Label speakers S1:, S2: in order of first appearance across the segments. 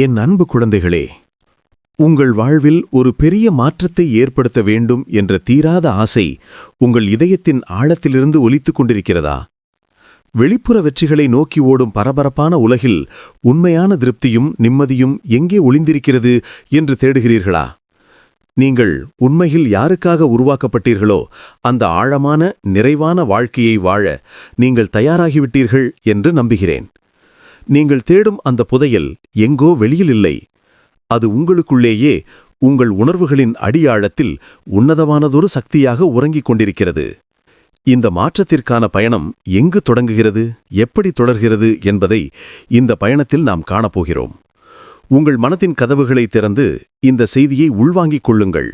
S1: என் அன்பு குழந்தைகளே உங்கள் வாழ்வில் ஒரு பெரிய மாற்றத்தை ஏற்படுத்த வேண்டும் என்ற தீராத ஆசை உங்கள் இதயத்தின் ஆழத்திலிருந்து ஒலித்துக் கொண்டிருக்கிறதா? வெளிப்புற வெற்றிகளை நோக்கி ஓடும் பரபரப்பான உலகில் உண்மையான திருப்தியும் நிம்மதியும் எங்கே ஒளிந்திருக்கிறது என்று தேடுகிறீர்களா? நீங்கள் உண்மையில் யாருக்காக உருவாக்கப்பட்டீர்களோ அந்த ஆழமான நிறைவான வாழ்க்கையை வாழ நீங்கள் தயாராகிவிட்டீர்கள் என்று நம்புகிறேன். நீங்கள் தேடும் அந்த புதையல் எங்கோ வெளியில் இல்லை அது உங்களுக்குள்ளேயே உங்கள் உணர்வுகளின் அடியாழத்தில் உன்னதமானதொரு சக்தியாக உறங்கிக் கொண்டிருக்கிறது. இந்த மாற்றத்திற்கான பயணம் எங்கு தொடங்குகிறது எப்படி தொடர்கிறது என்பதை இந்த பயணத்தில் நாம் காணப்போகிறோம். உங்கள் மனத்தின் கதவுகளை திறந்து இந்த செய்தியை உள்வாங்கிக் கொள்ளுங்கள்.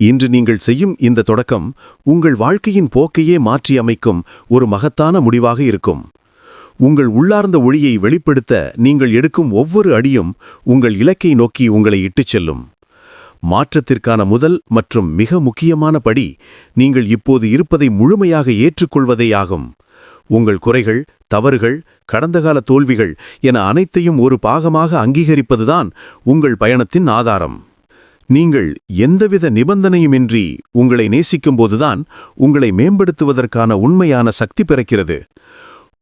S1: இன்று நீங்கள் செய்யும் இந்த தொடக்கம் உங்கள் வாழ்க்கையின் போக்கையே மாற்றியமைக்கும் ஒரு மகத்தான முடிவாக இருக்கும். உங்கள் உள்ளார்ந்த ஒளியை வெளிப்படுத்த நீங்கள் எடுக்கும் ஒவ்வொரு அடியும் உங்கள் இலக்கை நோக்கி உங்களை இட்டுச் செல்லும். மாற்றத்திற்கான முதல் மற்றும் மிக முக்கியமான படி நீங்கள் இப்போது இருப்பதை முழுமையாக ஏற்றுக்கொள்வதேயாகும். உங்கள் குறைகள் தவறுகள் கடந்த கால தோல்விகள் என அனைத்தையும் ஒரு பாகமாக அங்கீகரிப்பதுதான் உங்கள் பயணத்தின் ஆதாரம். நீங்கள் எந்தவித நிபந்தனையுமின்றி உங்களை நேசிக்கும்போதுதான் உங்களை மேம்படுத்துவதற்கான உண்மையான சக்தி பிறக்கிறது.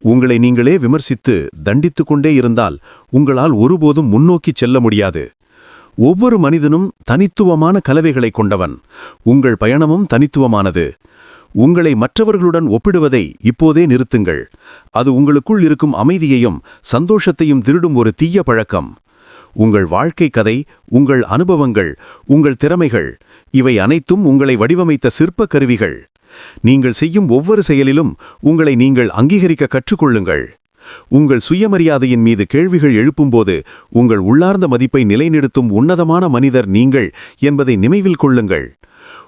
S1: உங்களை நீங்களே விமர்சித்து தண்டித்து கொண்டே இருந்தால் உங்களால் ஒருபோதும் முன்னோக்கிச் செல்ல முடியாது. ஒவ்வொரு மனிதனும் தனித்துவமான கலவைகளைக் கொண்டவன். உங்கள் பயணமும் தனித்துவமானது. உங்களை மற்றவர்களுடன் ஒப்பிடுவதை இப்போதே நிறுத்துங்கள். அது உங்களுக்குள் இருக்கும் அமைதியையும் சந்தோஷத்தையும் திருடும் ஒரு தீய பழக்கம். உங்கள் வாழ்க்கை கதை உங்கள் அனுபவங்கள் உங்கள் திறமைகள் இவை அனைத்தும் உங்களை வடிவமைத்த சிற்ப கருவிகள். நீங்கள் செய்யும் ஒவ்வொரு செயலிலும் உங்களை நீங்கள் அங்கீகரிக்க கற்றுக்கொள்ளுங்கள். உங்கள் சுயமரியாதையின் மீது கேள்விகள் எழுப்பும்போது உங்கள் உள்ளார்ந்த மதிப்பை நிலைநிறுத்தும் உன்னதமான மனிதர் நீங்கள் என்பதை நினைவில் கொள்ளுங்கள்.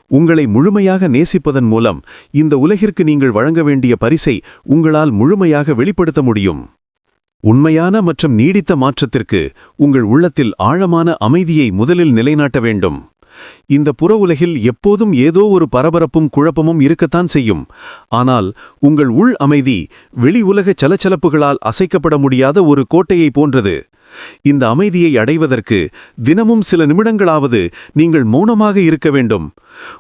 S1: உங்களை முழுமையாக நேசிப்பதன் மூலம் இந்த உலகிற்கு நீங்கள் வழங்க வேண்டிய பரிசை உங்களால் முழுமையாக வெளிப்படுத்த முடியும். உண்மையான மற்றும் நீடித்த மாற்றத்திற்கு உங்கள் உள்ளத்தில் ஆழமான அமைதியை முதலில் நிலைநாட்ட வேண்டும். இந்த புற உலகில் எப்போதும் ஏதோ ஒரு பரபரப்பும் குழப்பமும் இருக்கத்தான் செய்யும். ஆனால் உங்கள் உள் அமைதி வெளி உலக சலச்சலப்புகளால் அசைக்கப்பட முடியாத ஒரு கோட்டையை போன்றது. இந்த அமைதியை அடைவதற்கு தினமும் சில நிமிடங்களாவது நீங்கள் மௌனமாக இருக்க வேண்டும்.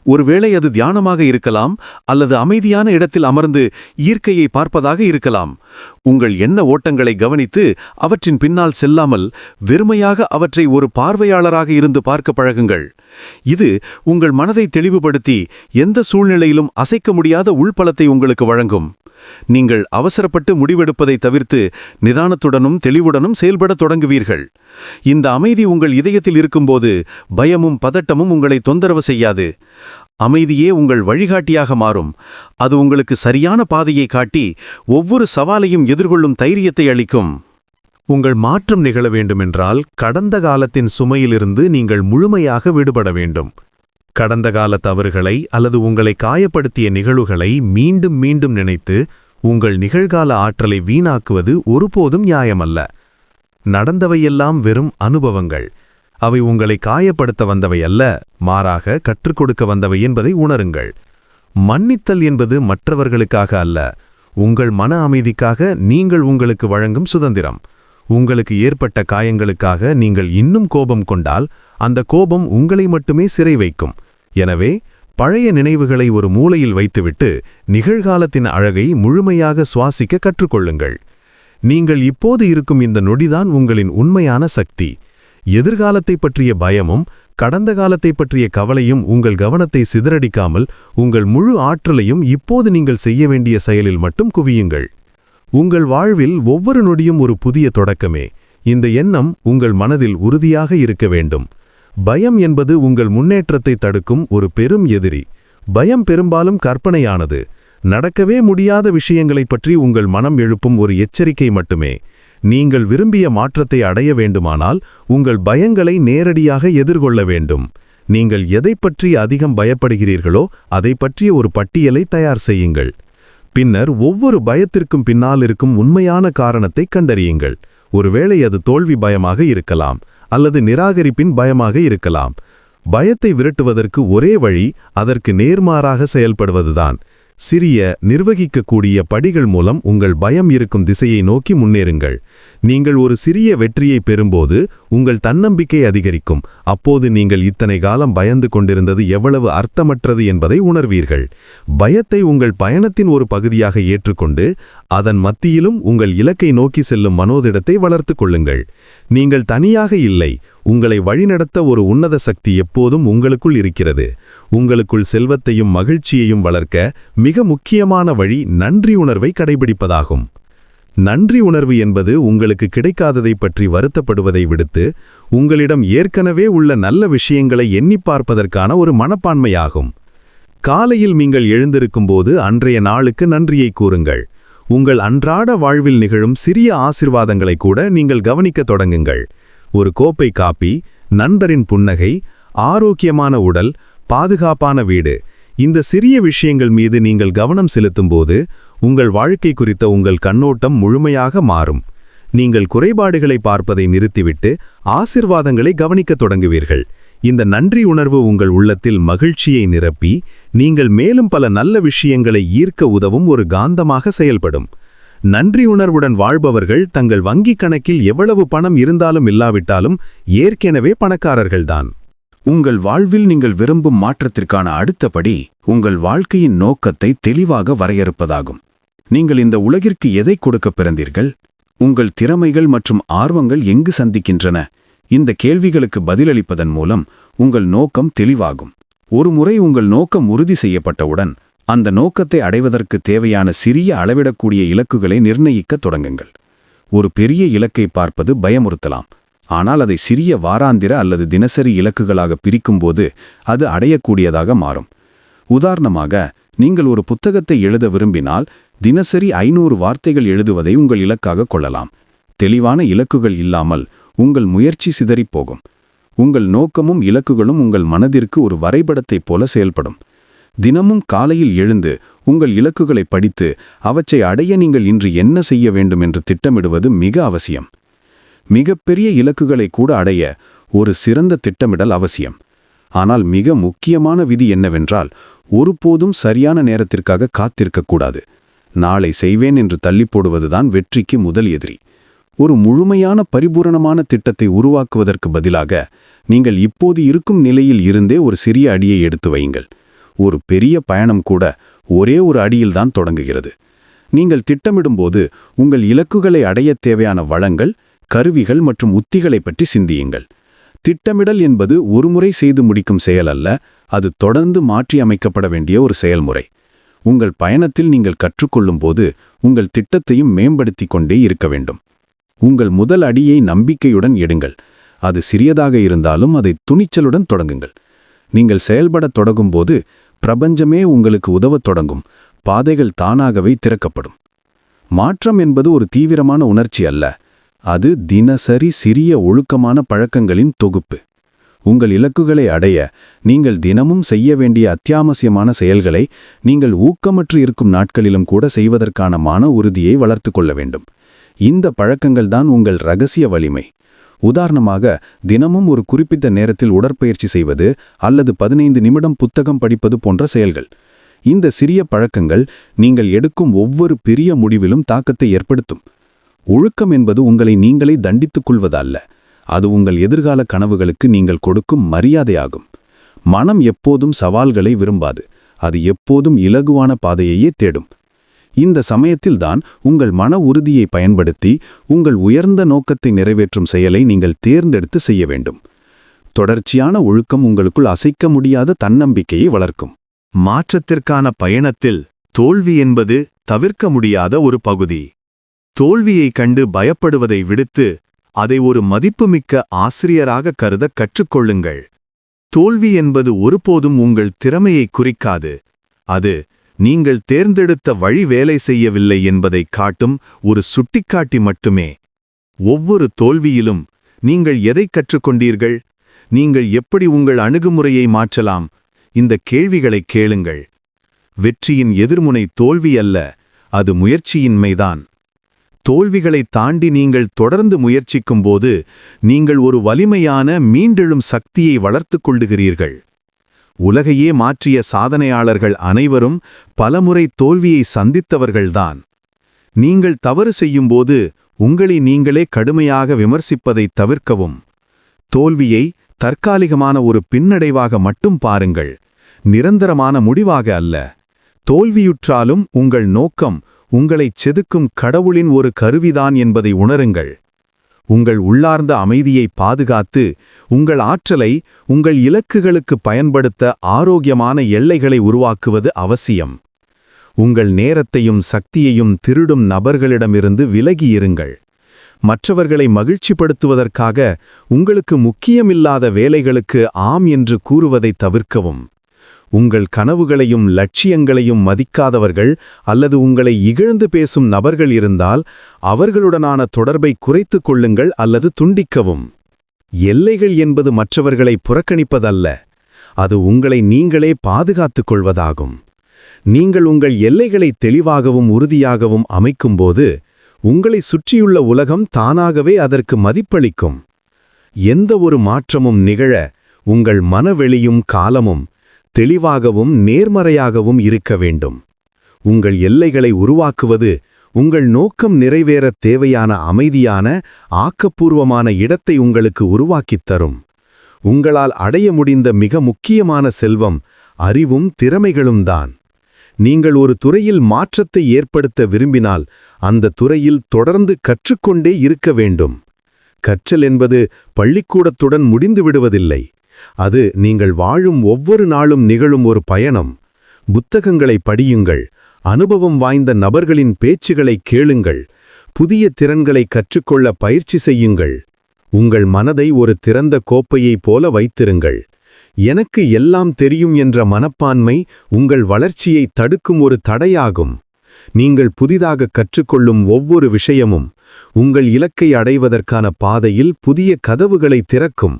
S1: ஒருவேளை அது தியானமாக இருக்கலாம் அல்லது அமைதியான இடத்தில் அமர்ந்து இயற்கையை பார்ப்பதாக இருக்கலாம். உங்கள் எண்ண ஓட்டங்களை கவனித்து அவற்றின் பின்னால் செல்லாமல் வெறுமையாக அவற்றை ஒரு பார்வையாளராக இருந்து பார்க்க பழகுங்கள். இது உங்கள் மனதை தெளிவுபடுத்தி எந்த சூழ்நிலையிலும் அசைக்க முடியாத உள்பலத்தை உங்களுக்கு வழங்கும். நீங்கள் அவசரப்பட்டு முடிவெடுப்பதை தவிர்த்து நிதானத்துடனும் தெளிவுடனும் செயல்படத் தொடங்குவீர்கள் இந்த அமைதி உங்கள் இதயத்தில் இருக்கும்போது பயமும் பதட்டமும் உங்களை தொந்தரவு செய்யாது. அமைதியே உங்கள் வழிகாட்டியாக மாறும். அது உங்களுக்கு சரியான பாதையை காட்டி ஒவ்வொரு சவாலையும் எதிர்கொள்ளும் தைரியத்தை அளிக்கும். உங்கள் மாற்றம் நிகழ வேண்டுமென்றால் கடந்த காலத்தின் சுமையிலிருந்து நீங்கள் முழுமையாக விடுபட வேண்டும். கடந்த கால தவறுகளை அல்லது உங்களை காயப்படுத்திய நிகழ்வுகளை மீண்டும் மீண்டும் நினைத்து உங்கள் நிகழ்கால ஆற்றலை வீணாக்குவது ஒருபோதும் நியாயமல்ல. நடந்தவையெல்லாம் வெறும் அனுபவங்கள். அவை உங்களை காயப்படுத்த வந்தவை அல்ல மாறாக கற்றுக் கொடுக்க வந்தவை என்பதை உணருங்கள். மன்னித்தல் என்பது மற்றவர்களுக்காக அல்ல உங்கள் மன அமைதிக்காக நீங்கள் உங்களுக்கு வழங்கும் சுதந்திரம். உங்களுக்கு ஏற்பட்ட காயங்களுக்காக நீங்கள் இன்னும் கோபம் கொண்டால் அந்த கோபம் உங்களை மட்டுமே சிறை வைக்கும். எனவே பழைய நினைவுகளை ஒரு மூலையில் வைத்துவிட்டு நிகழ்காலத்தின் அழகை முழுமையாக சுவாசிக்க கற்றுக்கொள்ளுங்கள். நீங்கள் இப்போது இருக்கும் இந்த நொடிதான் உங்களின் உண்மையான சக்தி. எதிர்காலத்தை பற்றிய பயமும் கடந்த காலத்தை பற்றிய கவலையும் உங்கள் கவனத்தை சிதறடிக்காமல் உங்கள் முழு ஆற்றலையும் இப்போது நீங்கள் செய்ய வேண்டிய செயலில் மட்டும் குவியுங்கள். உங்கள் வாழ்வில் ஒவ்வொரு நொடியும் ஒரு புதிய தொடக்கமே. இந்த எண்ணம் உங்கள் மனதில் உறுதியாக இருக்க வேண்டும். பயம் என்பது உங்கள் முன்னேற்றத்தை தடுக்கும் ஒரு பெரும் எதிரி. பயம் பெரும்பாலும் கற்பனையானது. நடக்கவே முடியாத விஷயங்களைப் பற்றி உங்கள் மனம் எழுப்பும் ஒரு எச்சரிக்கை மட்டுமே. நீங்கள் விரும்பிய மாற்றத்தை அடைய வேண்டுமானால் உங்கள் பயங்களை நேரடியாக எதிர்கொள்ள வேண்டும். நீங்கள் எதை பற்றி அதிகம் பயப்படுகிறீர்களோ அதை பற்றிய ஒரு பட்டியலை தயார் செய்யுங்கள். பின்னர் ஒவ்வொரு பயத்திற்கும் பின்னால் இருக்கும் உண்மையான காரணத்தை கண்டறியுங்கள். ஒருவேளை அது தோல்வி பயமாக இருக்கலாம் அல்லது நிராகரிப்பின் பயமாக இருக்கலாம். பயத்தை விரட்டுவதற்கு ஒரே வழி அதற்கு நேர்மாறாக செயல்படுவதுதான்.
S2: சிறிய நிர்வகிக்கக்கூடிய படிகள் மூலம் உங்கள் பயம் இருக்கும் திசையை நோக்கி முன்னேறுங்கள். நீங்கள் ஒரு சிறிய வெற்றியை பெறும்போது உங்கள் தன்னம்பிக்கை அதிகரிக்கும். அப்போது நீங்கள் இத்தனை காலம் பயந்து கொண்டிருந்தது எவ்வளவு அர்த்தமற்றது என்பதை உணர்வீர்கள். பயத்தை உங்கள் பயணத்தின் ஒரு பகுதியாக ஏற்றுக்கொண்டு அதன் மத்தியிலும் உங்கள் இலக்கை நோக்கி செல்லும் மனோதிடத்தை வளர்த்துக் கொள்ளுங்கள். நீங்கள் தனியாக இல்லை உங்களை வழிநடத்த ஒரு உன்னத சக்தி எப்போதும் உங்களுக்குள் இருக்கிறது. உங்களுக்குள் செல்வத்தையும் மகிழ்ச்சியையும் வளர்க்க மிக முக்கியமான வழி நன்றி உணர்வை கடைபிடிப்பதாகும். நன்றி உணர்வு என்பது உங்களுக்கு கிடைக்காததை பற்றி வருத்தப்படுவதை விடுத்து உங்களிடம் ஏற்கனவே உள்ள நல்ல விஷயங்களை எண்ணிப் பார்ப்பதற்கான ஒரு மனப்பான்மையாகும். காலையில் நீங்கள் எழுந்திருக்கும்போது அன்றைய நாளுக்கு நன்றியை கூறுங்கள். உங்கள் அன்றாட வாழ்வில் நிகழும் சிறிய ஆசிர்வாதங்களை கூட நீங்கள் கவனிக்கத் தொடங்குங்கள். ஒரு கோப்பை காப்பி நண்பரின் புன்னகை ஆரோக்கியமான உடல் பாதுகாப்பான வீடு. இந்த சிறிய விஷயங்கள் மீது நீங்கள் கவனம் செலுத்தும்போது உங்கள் வாழ்க்கை குறித்த உங்கள் கண்ணோட்டம் முழுமையாக மாறும். நீங்கள் குறைபாடுகளை பார்ப்பதை நிறுத்திவிட்டு ஆசிர்வாதங்களை கவனிக்கத் தொடங்குவீர்கள். இந்த நன்றி உணர்வு உங்கள் உள்ளத்தில் மகிழ்ச்சியை நிரப்பி நீங்கள் மேலும் பல நல்ல விஷயங்களை ஈர்க்க உதவும் ஒரு காந்தமாக செயல்படும். நன்றி உணர்வுடன் வாழ்பவர்கள் தங்கள் வங்கிக் கணக்கில் எவ்வளவு பணம் இருந்தாலும் இல்லாவிட்டாலும் ஏற்கனவே பணக்காரர்கள்தான்.
S1: உங்கள் வாழ்வில் நீங்கள் விரும்பும் மாற்றத்திற்கான அடுத்தபடி உங்கள் வாழ்க்கையின் நோக்கத்தை தெளிவாக வரையறுப்பதாகும். நீங்கள் இந்த உலகிற்கு எதை கொடுக்க பிறந்தீர்கள்? உங்கள் திறமைகள் மற்றும் ஆர்வங்கள் எங்கு சந்திக்கின்றன? இந்த கேள்விகளுக்கு பதிலளிப்பதன் மூலம் உங்கள் நோக்கம் தெளிவாகும். ஒரு முறை உங்கள் நோக்கம் உறுதி செய்யப்பட்டவுடன் அந்த நோக்கத்தை அடைவதற்கு தேவையான சிறிய அளவிடக்கூடிய இலக்குகளை நிர்ணயிக்கத் தொடங்குங்கள். ஒரு பெரிய இலக்கை பார்ப்பது பயமுறுத்தலாம். ஆனால் அதை சிறிய வாராந்திர அல்லது தினசரி இலக்குகளாக பிரிக்கும்போது அது அடையக்கூடியதாக மாறும். உதாரணமாக நீங்கள் ஒரு புத்தகத்தை எழுத விரும்பினால் தினசரி ஐநூறு வார்த்தைகள் எழுதுவதை உங்கள் இலக்காக கொள்ளலாம். தெளிவான இலக்குகள் இல்லாமல் உங்கள் முயற்சி சிதறிப் போகும். உங்கள் நோக்கமும் இலக்குகளும் உங்கள் மனதிற்கு ஒரு வரைபடத்தைப் போல செயல்படும். தினமும் காலையில் எழுந்து உங்கள் இலக்குகளை படித்து அவற்றை அடைய நீங்கள் இன்று என்ன செய்ய வேண்டும் என்று திட்டமிடுவது மிக அவசியம். மிகப்பெரிய இலக்குகளை கூட அடைய ஒரு சிறந்த திட்டமிடல் அவசியம். ஆனால் மிக முக்கியமான விதி என்னவென்றால் ஒருபோதும் சரியான நேரத்திற்காக காத்திருக்கக்கூடாது நாளை செய்வேன் என்று தள்ளி போடுவதுதான் வெற்றிக்கு முதல் எதிரி. ஒரு முழுமையான பரிபூரணமான திட்டத்தை உருவாக்குவதற்கு பதிலாக நீங்கள் இப்போது இருக்கும் நிலையில் இருந்தே ஒரு சிறிய அடியை எடுத்து வையுங்கள். ஒரு பெரிய பயணம் கூட ஒரே ஒரு அடியில்தான் தொடங்குகிறது. நீங்கள் திட்டமிடும்போது உங்கள் இலக்குகளை அடைய தேவையான வளங்கள் கருவிகள் மற்றும் உத்திகளை பற்றி சிந்தியுங்கள். திட்டமிடல் என்பது ஒருமுறை செய்து முடிக்கும் செயல் அல்ல அது தொடர்ந்து மாற்றி அமைக்கப்பட வேண்டிய ஒரு செயல்முறை. உங்கள் பயணத்தில் நீங்கள் கற்றுக்கொள்ளும்போது உங்கள் திட்டத்தையும் மேம்படுத்தி கொண்டே இருக்க வேண்டும். உங்கள் முதல் அடியை நம்பிக்கையுடன் எடுங்கள். அது சிறியதாக இருந்தாலும் அதை துணிச்சலுடன் தொடங்குங்கள். நீங்கள் செயல்பட தொடங்கும்போது பிரபஞ்சமே உங்களுக்கு உதவத் தொடங்கும். பாதைகள் தானாகவே திறக்கப்படும். மாற்றம் என்பது ஒரு தீவிரமான உணர்ச்சி அல்ல. அது தினசரி சிறிய ஒழுக்கமான பழக்கங்களின் தொகுப்பு. உங்கள் இலக்குகளை அடைய நீங்கள் தினமும் செய்ய வேண்டிய அத்தியாவசியமான செயல்களை நீங்கள் ஊக்கமற்று இருக்கும் நாட்களிலும் கூட செய்வதற்கான மன உறுதியை வளர்த்து கொள்ள வேண்டும். இந்த பழக்கங்கள்தான் உங்கள் ரகசிய வலிமை. உதாரணமாக தினமும் ஒரு குறிப்பிட்ட நேரத்தில் உடற்பயிற்சி செய்வது அல்லது பதினைந்து நிமிடம் புத்தகம் படிப்பது போன்ற செயல்கள். இந்த சிறிய பழக்கங்கள் நீங்கள் எடுக்கும் ஒவ்வொரு பெரிய முடிவிலும் தாக்கத்தை ஏற்படுத்தும். ஒழுக்கம் என்பது உங்களை நீங்களே தண்டித்துக் கொள்வதல்ல. அது உங்கள் எதிர்கால கனவுகளுக்கு நீங்கள் கொடுக்கும் மரியாதையாகும். மனம் எப்போதும் சவால்களை விரும்பாது. அது எப்போதும் இலகுவான பாதையையே தேடும். இந்த சமயத்தில்தான் உங்கள் மன உறுதியை பயன்படுத்தி உங்கள் உயர்ந்த நோக்கத்தை நிறைவேற்றும் செயலை நீங்கள் தேர்ந்தெடுத்து செய்ய வேண்டும். தொடர்ச்சியான ஒழுக்கம் உங்களுக்குள் அசைக்க முடியாத தன்னம்பிக்கையை வளர்க்கும். மாற்றத்திற்கான பயணத்தில் தோல்வி என்பது தவிர்க்க முடியாத ஒரு பகுதி. தோல்வியை கண்டு பயப்படுவதை விடுத்து அதை ஒரு மதிப்புமிக்க ஆசிரியராக கருத கற்றுக்கொள்ளுங்கள். தோல்வி என்பது ஒருபோதும் உங்கள் திறமையை குறிக்காது. அது நீங்கள் தேர்ந்தெடுத்த வழி வேலை செய்யவில்லை என்பதைக் காட்டும் ஒரு சுட்டிக்காட்டி மட்டுமே. ஒவ்வொரு தோல்வியிலும் நீங்கள் எதைக் கற்றுக்கொண்டீர்கள்? நீங்கள் எப்படி உங்கள் அணுகுமுறையை மாற்றலாம்? இந்த கேள்விகளைக் கேளுங்கள். வெற்றியின் எதிர்முனை தோல்வி அல்ல அது முயற்சியின்மைதான். தோல்விகளைத் தாண்டி நீங்கள் தொடர்ந்து முயற்சிக்கும்போது நீங்கள் ஒரு வலிமையான மீண்டெழும் சக்தியை வளர்த்துக் கொள்ளுகிறீர்கள்.
S2: உலகையே மாற்றிய சாதனையாளர்கள் அனைவரும் பலமுறை தோல்வியை சந்தித்தவர்கள்தான். நீங்கள் தவறு செய்யும்போது உங்களை நீங்களே கடுமையாக விமர்சிப்பதை தவிர்க்கவும். தோல்வியை தற்காலிகமான ஒரு பின்னடைவாக மட்டும் பாருங்கள். நிரந்தரமான முடிவாக அல்ல. தோல்வியுற்றாலும் உங்கள் நோக்கம் உங்களைச் செதுக்கும் கடவுளின் ஒரு கருவிதான் என்பதை உணருங்கள். உங்கள் உள்ளார்ந்த அமைதியை பாதுகாத்து உங்கள் ஆற்றலை உங்கள் இலக்குகளுக்கு பயன்படுத்த ஆரோக்கியமான எல்லைகளை உருவாக்குவது அவசியம். உங்கள் நேரத்தையும் சக்தியையும் திருடும் நபர்களிடமிருந்து விலகியிருங்கள். மற்றவர்களை மகிழ்ச்சிப்படுத்துவதற்காக உங்களுக்கு முக்கியமில்லாத வேலைகளுக்கு ஆம் என்று கூறுவதை தவிர்க்கவும். உங்கள் கனவுகளையும் லட்சியங்களையும் மதிக்காதவர்கள் அல்லது உங்களை இகழ்ந்து பேசும் நபர்கள் இருந்தால் அவர்களுடனான தொடர்பை குறைத்துக் கொள்ளுங்கள் அல்லது துண்டிக்கவும். எல்லைகள் என்பது மற்றவர்களை புறக்கணிப்பதல்ல. அது உங்களை நீங்களே பாதுகாத்துக் கொள்வதாகும். நீங்கள் உங்கள் எல்லைகளை தெளிவாகவும் உறுதியாகவும் அமைக்கும்போது உங்களை சுற்றியுள்ள உலகம் தானாகவே அதற்கு மதிப்பளிக்கும். எந்த ஒரு மாற்றமும் நிகழ உங்கள் மனவெளியும் காலமும் தெளிவாகவும் நேர்மறையாகவும் இருக்க வேண்டும். உங்கள் எல்லைகளை உருவாக்குவது உங்கள் நோக்கம் நிறைவேற தேவையான அமைதியான ஆக்கப்பூர்வமான இடத்தை உங்களுக்கு உருவாக்கித் தரும். உங்களால் அடைய முடிந்த மிக முக்கியமான செல்வம் அறிவும் திறமைகளும் தான். நீங்கள் ஒரு துறையில் மாற்றத்தை ஏற்படுத்த விரும்பினால் அந்த துறையில் தொடர்ந்து கற்றுக்கொண்டே இருக்க வேண்டும். கற்றல் என்பது பள்ளிக்கூடத்துடன் முடிந்து விடுவதில்லை. அது நீங்கள் வாழும் ஒவ்வொரு நாளும் நிகழும் ஒரு பயணம். புத்தகங்களை படியுங்கள். அனுபவம் வாய்ந்த நபர்களின் பேச்சுகளை கேளுங்கள். புதிய திறன்களை கற்றுக்கொள்ள பயிற்சி செய்யுங்கள். உங்கள் மனதை ஒரு திறந்த கோப்பையைப் போல வைத்திருங்கள். எனக்கு எல்லாம் தெரியும் என்ற மனப்பான்மை உங்கள் வளர்ச்சியை தடுக்கும் ஒரு தடையாகும். நீங்கள் புதிதாக கற்றுக்கொள்ளும் ஒவ்வொரு விஷயமும் உங்கள் இலக்கை அடைவதற்கான பாதையில் புதிய கதவுகளை திறக்கும்.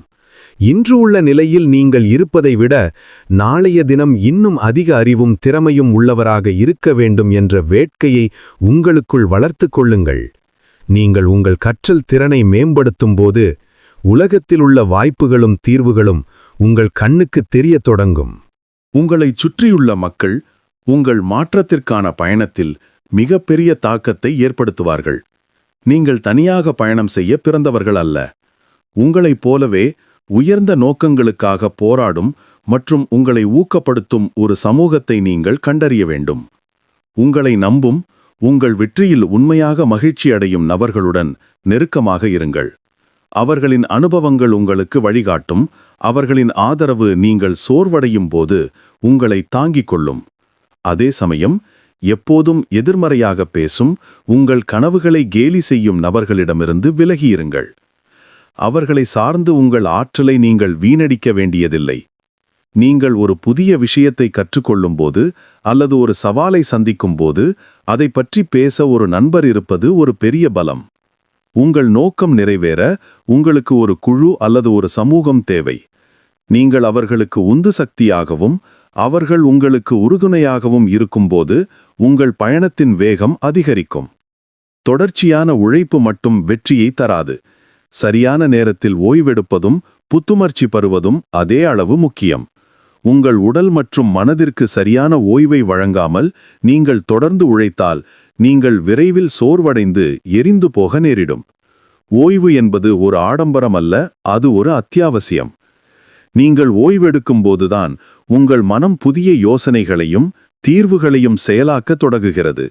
S2: இன்று உள்ள நிலையில் நீங்கள் இருப்பதை விட நாளைய தினம் இன்னும் அதிக அறிவும் திறமையும் உள்ளவராக இருக்க வேண்டும் என்ற வேட்கையை உங்களுக்குள் வளர்த்து கொள்ளுங்கள். நீங்கள் உங்கள் கற்றல் திறனை மேம்படுத்தும் போது உலகத்தில் உள்ள வாய்ப்புகளும் தீர்வுகளும் உங்கள் கண்ணுக்கு தெரியத் தொடங்கும்.
S1: உங்களைச் சுற்றியுள்ள மக்கள் உங்கள் மாற்றத்திற்கான பயணத்தில் மிகப்பெரிய தாக்கத்தை ஏற்படுத்துவார்கள். நீங்கள் தனியாக பயணம் செய்ய பிறந்தவர்கள் அல்ல. உங்களைப் போலவே உயர்ந்த நோக்கங்களுக்காக போராடும் மற்றும் உங்களை ஊக்கப்படுத்தும் ஒரு சமூகத்தை நீங்கள் கண்டறிய வேண்டும். உங்களை நம்பும் உங்கள் வெற்றியில் உண்மையாக மகிழ்ச்சியடையும் நபர்களுடன் நெருக்கமாக இருங்கள். அவர்களின் அனுபவங்கள் உங்களுக்கு வழிகாட்டும் அவர்களின் ஆதரவு நீங்கள் சோர்வடையும் போது உங்களை தாங்கிக் கொள்ளும். அதே சமயம் எப்போதும் எதிர்மறையாக பேசும் உங்கள் கனவுகளை கேலி செய்யும் நபர்களிடமிருந்து விலகியிருங்கள். அவர்களை சார்ந்து உங்கள் ஆற்றலை நீங்கள் வீணடிக்க வேண்டியதில்லை. நீங்கள் ஒரு புதிய விஷயத்தை கற்றுக்கொள்ளும்போது அல்லது ஒரு சவாலை சந்திக்கும்போது அதை பற்றி பேச ஒரு நண்பர் இருப்பது ஒரு பெரிய பலம். உங்கள் நோக்கம் நிறைவேற உங்களுக்கு ஒரு குழு அல்லது ஒரு சமூகம் தேவை. நீங்கள் அவர்களுக்கு உந்து சக்தியாகவும் அவர்கள் உங்களுக்கு உறுதுணையாகவும் இருக்கும்போது உங்கள் பயணத்தின் வேகம் அதிகரிக்கும். தொடர்ச்சியான உழைப்பு மட்டும் வெற்றியை தராது. சரியான நேரத்தில் ஓய்வெடுப்பதும் புத்துணர்ச்சி பருவதும் அதே அளவு முக்கியம். உங்கள் உடல் மற்றும் மனதிற்கு சரியான ஓய்வை வழங்காமல் நீங்கள் தொடர்ந்து உழைத்தால் நீங்கள் விரைவில் சோர்வடைந்து எரிந்து போக நேரிடும். ஓய்வு என்பது ஒரு ஆடம்பரம் அல்ல அது ஒரு அத்தியாவசியம். நீங்கள் ஓய்வெடுக்கும்போதுதான் உங்கள் மனம் புதிய யோசனைகளையும் தீர்வுகளையும் செயலாக்கத் தொடங்குகிறது.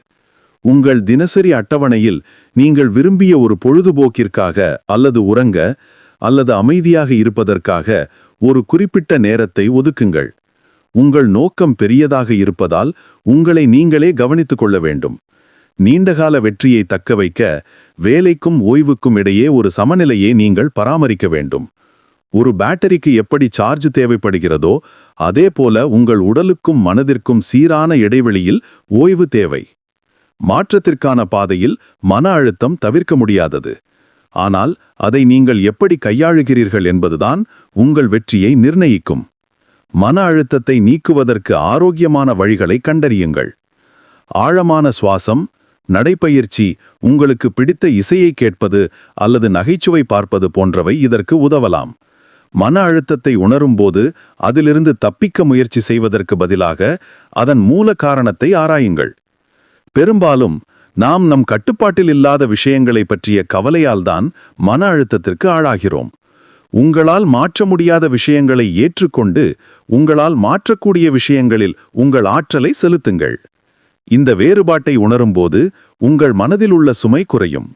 S1: உங்கள் தினசரி அட்டவணையில் நீங்கள் விரும்பிய ஒரு பொழுதுபோக்கிற்காக அல்லது உறங்க அல்லது அமைதியாக இருப்பதற்காக ஒரு குறிப்பிட்ட நேரத்தை ஒதுக்குங்கள். உங்கள் நோக்கம் பெரியதாக இருப்பதால் உங்களை நீங்களே கவனித்துக் கொள்ள வேண்டும். நீண்டகால வெற்றியை தக்கவைக்க வேலைக்கும் ஓய்வுக்கும் இடையே ஒரு சமநிலையை நீங்கள் பராமரிக்க வேண்டும். ஒரு பேட்டரிக்கு எப்படி சார்ஜ் தேவைப்படுகிறதோ அதே போல உங்கள் உடலுக்கும் மனதிற்கும் சீரான இடைவெளியில் ஓய்வு தேவை. மாற்றத்திற்கான பாதையில் மன அழுத்தம் தவிர்க்க முடியாதது. ஆனால் அதை நீங்கள் எப்படி கையாளுகிறீர்கள் என்பதுதான் உங்கள் வெற்றியை நிர்ணயிக்கும். மன அழுத்தத்தை நீக்குவதற்கு ஆரோக்கியமான வழிகளை கண்டறியுங்கள். ஆழமான சுவாசம் நடைப்பயிற்சி உங்களுக்கு பிடித்த இசையை கேட்பது அல்லது நகைச்சுவை பார்ப்பது போன்றவை இதற்கு உதவலாம்.
S3: மன அழுத்தத்தை உணரும்போது அதிலிருந்து தப்பிக்க முயற்சி செய்வதற்கு பதிலாக அதன் மூல காரணத்தை ஆராயுங்கள். பெரும்பாலும் நாம் நம் கட்டுப்பாட்டில் இல்லாத விஷயங்களை பற்றிய கவலையால்தான் மன அழுத்தத்திற்கு ஆளாகிறோம். உங்களால் மாற்ற முடியாத விஷயங்களை ஏற்றுக்கொண்டு உங்களால் மாற்றக்கூடிய விஷயங்களில் உங்கள் ஆற்றலை செலுத்துங்கள். இந்த வேறுபாட்டை உணரும்போது உங்கள் மனதில் உள்ள சுமை குறையும்.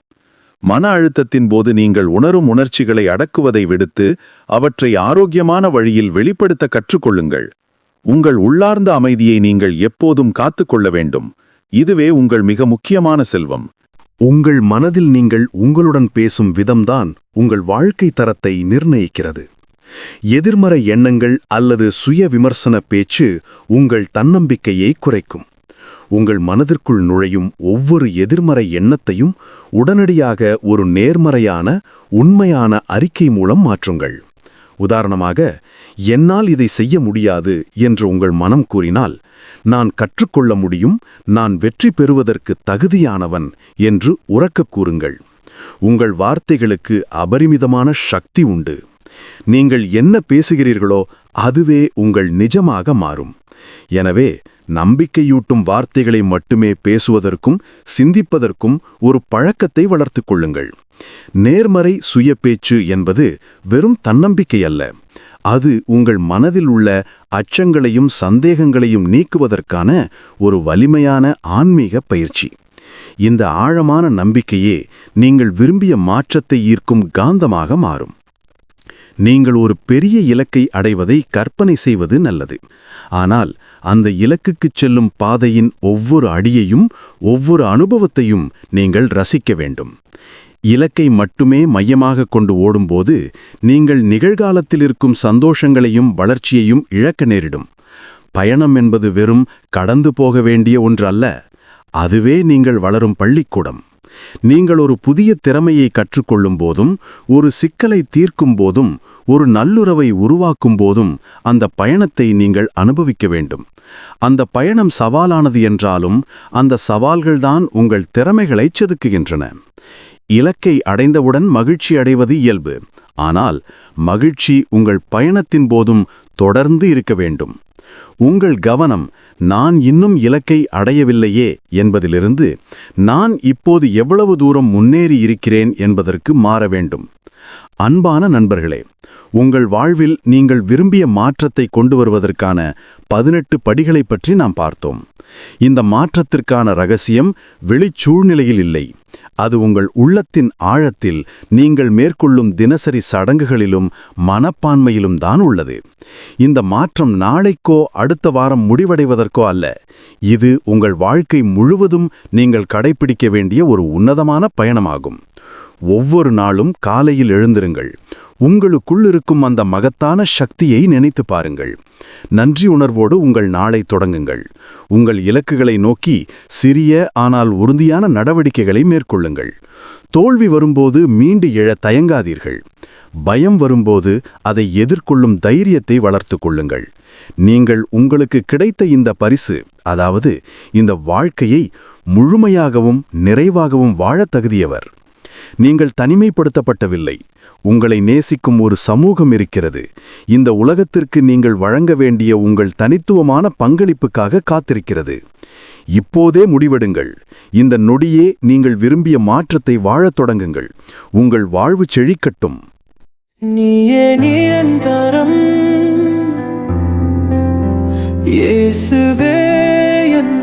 S3: மன அழுத்தத்தின் போது நீங்கள் உணரும் உணர்ச்சிகளை அடக்குவதை விடுத்து அவற்றை ஆரோக்கியமான வழியில் வெளிப்படுத்த கற்றுக்கொள்ளுங்கள். உங்கள் உள்ளார்ந்த அமைதியை நீங்கள் எப்போதும் காத்துக்கொள்ள வேண்டும். இதுவே உங்கள் மிக முக்கியமான செல்வம்.
S1: உங்கள் மனதில் நீங்கள் உங்களுடன் பேசும் விதம்தான் உங்கள் வாழ்க்கை தரத்தை நிர்ணயிக்கிறது. எதிர்மறை எண்ணங்கள் அல்லது சுய விமர்சன பேச்சு உங்கள் தன்னம்பிக்கையை குறைக்கும். உங்கள் மனதிற்குள் நுழையும் ஒவ்வொரு எதிர்மறை எண்ணத்தையும் உடனடியாக ஒரு நேர்மறையான உண்மையான அறிக்கை மூலம் மாற்றுங்கள். உதாரணமாக என்னால் இதை செய்ய முடியாது என்று உங்கள் மனம் கூறினால் நான் கற்றுக்கொள்ள முடியும் நான் வெற்றி பெறுவதற்கு தகுதியானவன் என்று உறக்கக் கூறுங்கள். உங்கள் வார்த்தைகளுக்கு அபரிமிதமான சக்தி உண்டு. நீங்கள் என்ன பேசுகிறீர்களோ அதுவே உங்கள் நிஜமாக மாறும். எனவே நம்பிக்கையூட்டும் வார்த்தைகளை மட்டுமே பேசுவதற்கும் சிந்திப்பதற்கும் ஒரு பழக்கத்தை வளர்த்துக் கொள்ளுங்கள். நேர்மறை சுய பேச்சு என்பது வெறும் தன்னம்பிக்கை அல்ல அது உங்கள் மனதில் உள்ள அச்சங்களையும் சந்தேகங்களையும் நீக்குவதற்கான ஒரு வலிமையான ஆன்மீக பயிற்சி. இந்த ஆழமான நம்பிக்கையே நீங்கள் விரும்பிய மாற்றத்தை ஈர்க்கும் காந்தமாக மாறும். நீங்கள் ஒரு பெரிய இலக்கை அடைவதை கற்பனை செய்வது நல்லது. ஆனால் அந்த இலக்குக்குச் செல்லும் பாதையின் ஒவ்வொரு அடியையும் ஒவ்வொரு அனுபவத்தையும் நீங்கள் ரசிக்க வேண்டும். இலக்கை மட்டுமே மையமாக கொண்டு ஓடும்போது நீங்கள் நிகழ்காலத்தில் இருக்கும் சந்தோஷங்களையும் வளர்ச்சியையும் இழக்க நேரிடும். பயணம் என்பது வெறும் கடந்து போக வேண்டிய ஒன்று அல்ல அதுவே நீங்கள் வளரும் பள்ளிக்கூடம். நீங்கள் ஒரு புதிய திறமையை கற்றுக்கொள்ளும் போதும் ஒரு சிக்கலை தீர்க்கும் போதும் ஒரு நல்லுறவை உருவாக்கும் போதும் அந்த பயணத்தை நீங்கள் அனுபவிக்க வேண்டும். அந்த பயணம் சவாலானது என்றாலும் அந்த சவால்கள்தான் உங்கள் திறமைகளைச் செதுக்குகின்றன. இலக்கை அடைந்தவுடன் மகிழ்ச்சி அடைவது இயல்பு. ஆனால் மகிழ்ச்சி உங்கள் பயணத்தின் போதும் தொடர்ந்து இருக்க வேண்டும். உங்கள் கவனம் நான் இன்னும் இலக்கை அடையவில்லையே என்பதிலிருந்து நான் இப்போது எவ்வளவு தூரம் முன்னேறி இருக்கிறேன் என்பதற்கு மாற வேண்டும். அன்பான நண்பர்களே உங்கள் வாழ்வில் நீங்கள் விரும்பிய மாற்றத்தை கொண்டு வருவதற்கான பதினெட்டு படிகளை பற்றி நாம் பார்த்தோம். இந்த மாற்றத்திற்கான ரகசியம் வெளிச்சூழ்நிலையில் இல்லை. அது உங்கள் உள்ளத்தின் ஆழத்தில் நீங்கள் மேற்கொள்ளும் தினசரி சடங்குகளிலும் மனப்பான்மையிலும் தான் உள்ளது. இந்த மாற்றம் நாளைக்கோ அடுத்த வாரம் முடிவடைவதற்கோ அல்ல. இது உங்கள் வாழ்க்கை முழுவதும் நீங்கள் கடைபிடிக்க வேண்டிய ஒரு உன்னதமான பயணமாகும். ஒவ்வொரு நாளும் காலையில் எழுந்திருங்கள். உங்களுக்குள் இருக்கும் அந்த மகத்தான சக்தியை நினைத்து பாருங்கள். நன்றி உணர்வோடு உங்கள் நாளை தொடங்குங்கள். உங்கள் இலக்குகளை நோக்கி சிறிய ஆனால் உறுதியான நடவடிக்கைகளை மேற்கொள்ளுங்கள். தோல்வி வரும்போது மீண்டு எழ தயங்காதீர்கள். பயம் வரும்போது அதை எதிர்கொள்ளும் தைரியத்தை வளர்த்துக் கொள்ளுங்கள். நீங்கள் உங்களுக்கு கிடைத்த இந்த பரிசு அதாவது இந்த வாழ்க்கையை முழுமையாகவும் நிறைவாகவும் வாழத் தகுதியவர். நீங்கள் தனிமைப்படுத்தப்பட்டவில்லை. உங்களை நேசிக்கும் ஒரு சமூகம் இருக்கிறது. இந்த உலகத்திற்கு நீங்கள் வழங்க வேண்டிய உங்கள் தனித்துவமான பங்களிப்புக்காக காத்திருக்கிறது. இப்போதே முடிவெடுங்கள். இந்த நொடியே நீங்கள் விரும்பிய மாற்றத்தை வாழத் தொடங்குங்கள். உங்கள் வாழ்வு செழிக்கட்டும்.
S4: நீயே நிரந்தரம். இயேசுவே என்